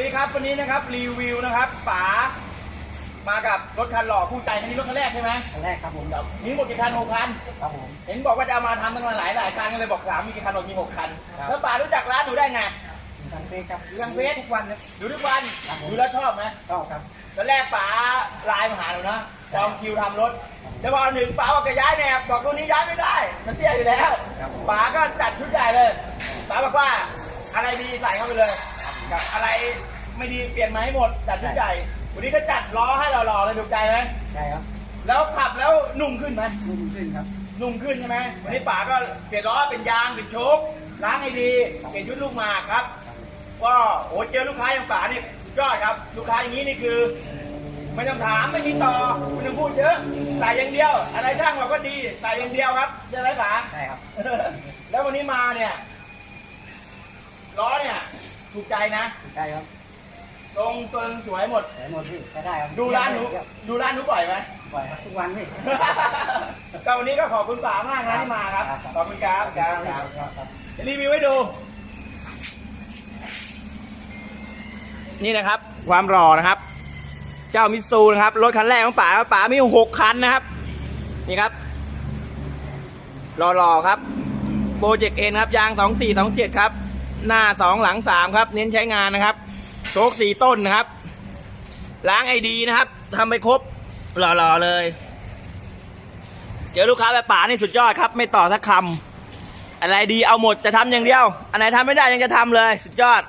ดีครับวันนี้นะครับรีวิวนะครับป๋ามากับรถคันหล่อคู่ใจคันนี้รถคันแรกใช่ไหมอันแรกครับผมครับมีหมดกี่คันหกคันครับผมเห็นบอกว่าจะเอามาทำตั้งมาหลายหลายคันกันเลยบอกสามมีกี่คันบอกมีหกคันครับแล้วป๋ารู้จักร้านหนูได้ไงทางเฟซครับดูทางเฟซทุกวันนะดูทุกวันครับผมดูแล้วชอบไหมชอบครับตอนแรกป๋าไลน์มาหาหนูนะจองคิวทำรถแล้วพอหนึ่งป๋าบอกจะย้ายแนบบอกรุ่นนี้ย้ายไม่ได้มันเตี้ยอยู่แล้วครับผมป๋าก็จัดชุดใหญ่เลยป๋าบอกว่าอะไรดีใส่เข้าไปเลย กับอะไรไม่ดีเปลี่ยนมาให้หมดจัดชุดใหญ่วันนี้ก็จัดล้อให้หล่อๆเลยถูกใจไหมใช่ครับ แล้วขับแล้วนุ่มขึ้นไหมนุ่มขึ้นครับ นุ่มขึ้นใช่ไหมวันนี้ป๋าก็เปลี่ยนล้อเป็นยางเป็นโชคล้างให้ดีเปลี่ยนชุดลูกหมากครับก็โอ้เจอลูกค้าอย่างป๋านี่สุดยอดครับ ลูกค้าอย่างนี้นี่คือ ไม่ต้องถามไม่มีต่อไม่ต้องพูดเยอะใส่อย่างเดียว อะไรช่างบอกก็ดีใส่อย่างเดียวครับใช่ไหมป๋าใช่ครับ แล้ววันนี้มาเนี่ยล้อเนี่ย ถูกใจนะใช่ครับตรงตัวสวยหมด สวยหมดพี่ใช้ได้ครับดูร้านหนูดูร้านหนูบ่อยไหมบ่อยครับทุกวันพี่ ก็วันนี้ก็ขอบคุณป๋ามากนะที่มาครับ ขอบคุณครับครับครับครับเดี๋ยวรีวิวให้ดู นี่นะครับ ความหล่อนะครับ เจ้ามิตซูนะครับ รถคันแรกของป๋าป๋ามีหกคันนะครับ นี่ครับหล่อๆครับ โปรเจกต์เอ็นครับ ยางสองสี่สองเจ็ดครับ หน้าสองหลังสามครับ เน้นใช้งานนะครับโชคสี่ต้นนะครับ ล้างไอดีนะครับทำไปครบหล่อๆเลย เจอลูกค้าแบบป๋านี่สุดยอดครับ ไม่ต่อสักคำอะไรดีเอาหมดจะทำอย่างเดียว อันไหนทำไม่ได้ยังจะทำเลย สุดยอด